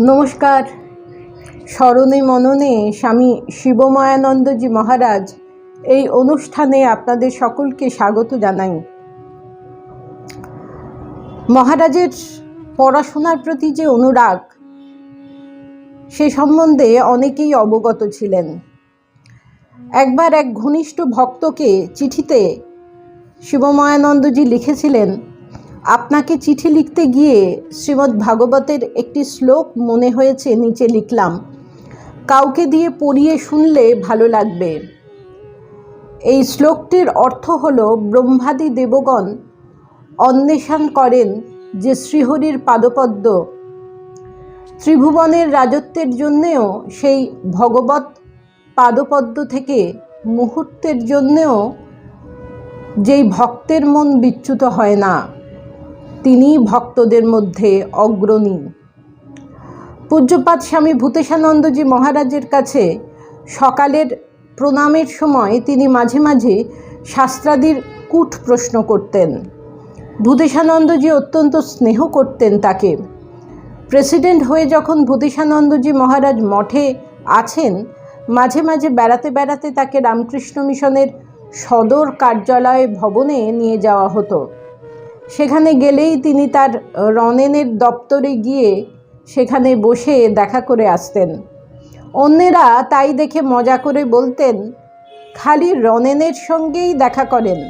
নমস্কার। স্মরণে মননে স্বামী শিবময়ানন্দজি মহারাজ এই অনুষ্ঠানে আপনাদের সকলকে স্বাগত জানাই। মহারাজের পড়াশোনার প্রতি যে অনুরাগ, সে সম্বন্ধে অনেকেই অবগত ছিলেন। একবার এক ঘনিষ্ঠ ভক্তকে চিঠিতে শিবময়ানন্দজি লিখেছিলেন আপনাকে চিঠি লিখতে গিয়ে শ্রীমদ্ ভাগবতের একটি শ্লোক মনে হয়েছে, নিচে লিখলাম, কাউকে দিয়ে পড়িয়ে শুনলে ভালো লাগবে। এই শ্লোকটির অর্থ হল, ব্রহ্মাদি দেবগণ অন্বেষণ করেন যে শ্রীহরির পাদপদ্ম। ত্রিভুবনের রাজত্বের জন্যেও সেই ভগবত পাদপদ্ম থেকে মুহূর্তের জন্যেও যেই ভক্তের মন বিচ্যুত হয় না। তিনি ভক্তদের মধ্যে অগ্রণী। পূজ্যপাত স্বামী ভূতেশানন্দজি মহারাজের কাছে সকালের প্রণামের সময় তিনি মাঝে মাঝে শাস্ত্রাদির কূট প্রশ্ন করতেন। ভূতেশানন্দজি অত্যন্ত স্নেহ করতেন তাকে। প্রেসিডেন্ট হয়ে যখন ভূতেশানন্দজি মহারাজ মঠে আছেন, মাঝে মাঝে বেড়াতে বেড়াতে তাকে রামকৃষ্ণ মিশনের সদর কার্যালয় ভবনে নিয়ে যাওয়া হতো। সেখানে গেলেই তিনি তার রনেনের দপ্তরে গিয়ে সেখানে বসে দেখা করে আসতেন। অন্যেরা তাই দেখে মজা করে বলতেন, খালি রনেনের সঙ্গেই দেখা করেন।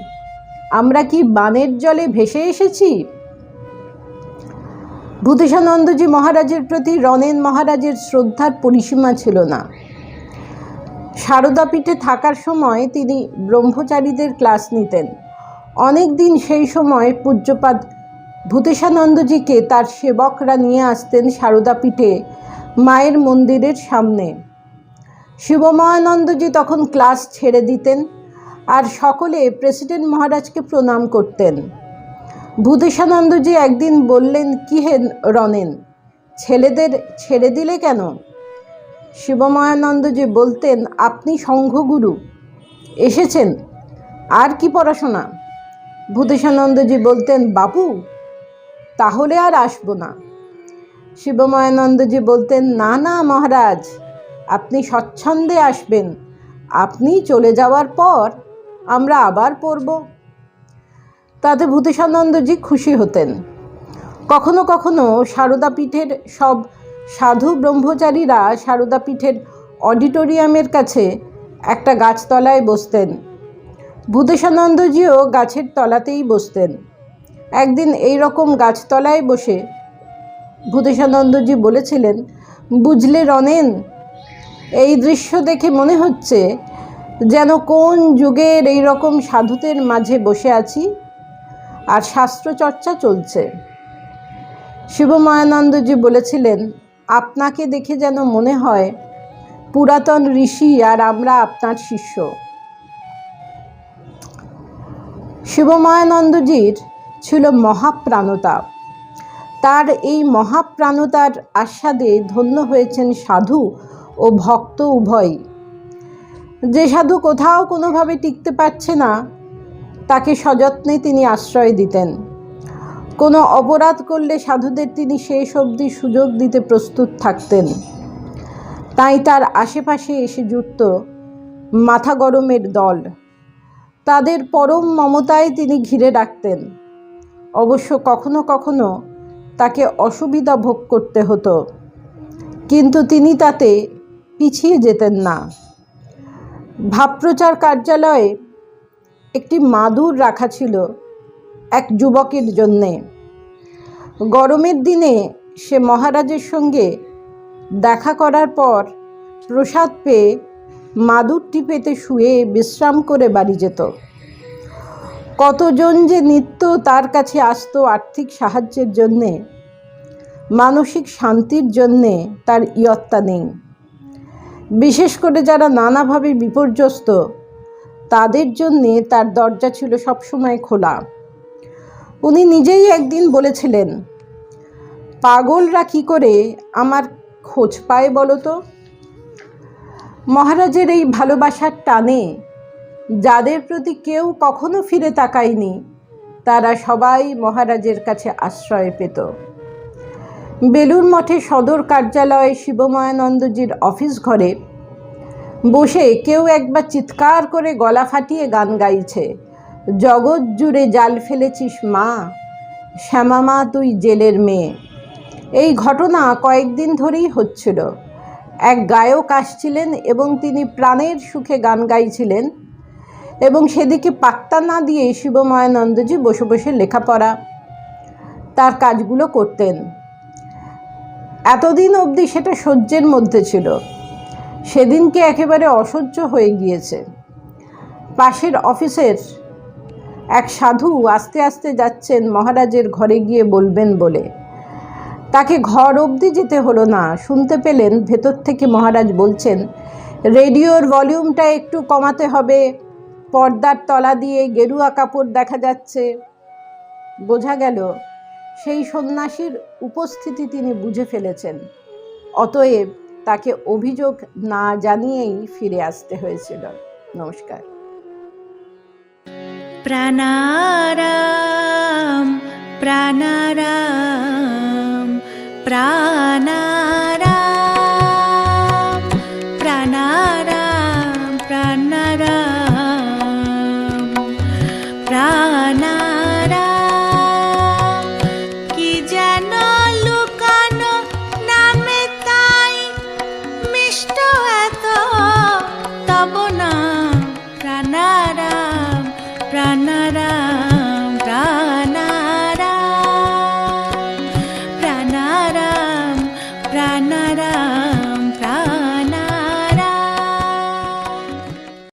আমরা কি বানের জলে ভেসে এসেছি? ভূতেশানন্দজি মহারাজের প্রতি রনেন মহারাজের শ্রদ্ধার পরিসীমা ছিল না। সারদাপীঠে থাকার সময় তিনি ব্রহ্মচারীদের ক্লাস নিতেন। অনেক দিন সেই সময় পূজ্যপাদ ভূতেশানন্দজিকে তার সেবকরা নিয়ে আসতেন সারদাপীঠে, মায়ের মন্দিরের সামনে। শিবময়ানন্দজি তখন ক্লাস ছেড়ে দিতেন আর সকলে প্রেসিডেন্ট মহারাজকে প্রণাম করতেন। ভূতেশানন্দজি একদিন বললেন, কি হে রনেন ছেলেদের ছেড়ে দিলে কেন? শিবময়ানন্দজি বলতেন, আপনি সংঘগুরু, এসেছেন, আর কি পড়াশোনা? ভূতেশানন্দজি বলতেন, বাবু, তাহলে আর আসব না। শিবময়ানন্দজি বলতেন, না না, মহারাজ, আপনি স্বচ্ছন্দে আসবেন। আপনি চলে যাওয়ার পর আমরা আবার পড়ব। তাতে ভূতেশানন্দজি খুশি হতেন। কখনো কখনো সারদাপীঠের সব সাধু ব্রহ্মচারীরা সারদাপীঠের অডিটোরিয়ামের কাছে একটা গাছতলায় বসতেন। ভূতেশানন্দজিও গাছের তলাতেই বসতেন। একদিন এই রকম গাছতলায় বসে ভূতেশানন্দজি বলেছিলেন, বুঝলে রনেন, এই দৃশ্য দেখে মনে হচ্ছে যেন কোন যুগের এই রকম সাধুদের মাঝে বসে আছি আর শাস্ত্রচর্চা চলছে। শিবময়ানন্দজি বলেছিলেন, আপনাকে দেখে যেন মনে হয় পুরাতন ঋষি আর আমরা আপনার শিষ্য। শিবময়ানন্দজির ছিল মহাপ্রাণতা তার এই মহাপ্রাণতার আস্বাদে ধন্য হয়েছেন সাধু ও ভক্ত উভয়ই। যে সাধু কোথাও কোনোভাবে টিকতে পারছে না, তাকে সযত্নে তিনি আশ্রয় দিতেন। কোনো অপরাধ করলে সাধুদের তিনি শেষ অবধি সুযোগ দিতে প্রস্তুত থাকতেন। তাই তার আশেপাশে এসে জুটত মাথা গরমের দল। তাদের পরম মমতায় তিনি ঘিরে রাখতেন অবশ্য কখনো কখনো তাকে অসুবিধা ভোগ করতে হতো, কিন্তু তিনি তাতে পিছিয়ে যেতেন না। ভাবপ্রচার কার্যালয়ে একটি মাদুর রাখা ছিল এক যুবকের জন্যে। গরমের দিনে সে মহারাজের সঙ্গে দেখা করার পর প্রসাদ পেয়ে মাদুরটি পেতে শুয়ে বিশ্রাম করে বাড়ি যেত। কতজন যে নিত্য তার কাছে আসতো আর্থিক সাহায্যের জন্যে, মানসিক শান্তির জন্যে তার ইয়ত্তা নেই। বিশেষ করে যারা নানাভাবে বিপর্যস্ত, তাদের জন্যে তার দরজা ছিল সবসময় খোলা। উনি নিজেই একদিন বলেছিলেন, পাগলরা কি করে আমার খোঁজ পায় বলো তো? মহারাজের এই ভালোবাসার টানে, যাদের প্রতি কেউ কখনো ফিরে তাকায়নি, তারা সবাই মহারাজের কাছে আশ্রয় পেত। বেলুর মঠে সদর কার্যালয়ে শিবময়ানন্দজির অফিস ঘরে বসে কেউ একবার চিৎকার করে গলা ফাটিয়ে গান গাইছে, জগৎ জুড়ে জাল ফেলেছিস মা শ্যামা মা তুই জেলের মেয়ে। এই ঘটনা কয়েকদিন ধরেই হচ্ছিল। এক গায়ক আসছিলেন এবং তিনি প্রাণের সুখে গান গাইছিলেন এবং সেদিকে পাত্তা না দিয়ে শিবময়ানন্দজি বসে বসে লেখাপড়া, তার কাজগুলো করতেন। এতদিন অবধি সেটা সহ্যের মধ্যে ছিল। সেদিনকে একেবারে অসহ্য হয়ে গিয়েছে। পাশের অফিসের এক সাধু আস্তে আস্তে যাচ্ছেন, মহারাজের ঘরে গিয়ে বলবেন বলে। তাকে ঘর অবধি যেতে হলো না। শুনতে পেলেন, ভেতর থেকে মহারাজ বলছেন, রেডিওর ভলিউমটা একটু কমাতে হবে। পর্দার তলা দিয়ে গেরুয়া কাপড় দেখা যাচ্ছে। বোঝা গেল, সেই সন্ন্যাসীর উপস্থিতি তিনি বুঝে ফেলেছেন। অতএব তাকে অভিযোগ না জানিয়েই ফিরে আসতে হয়েছিল। নমস্কার। প্রাণারাম প্রাণারাম প্রাণারাম প্রাণারাম। কি যেন মিষ্ট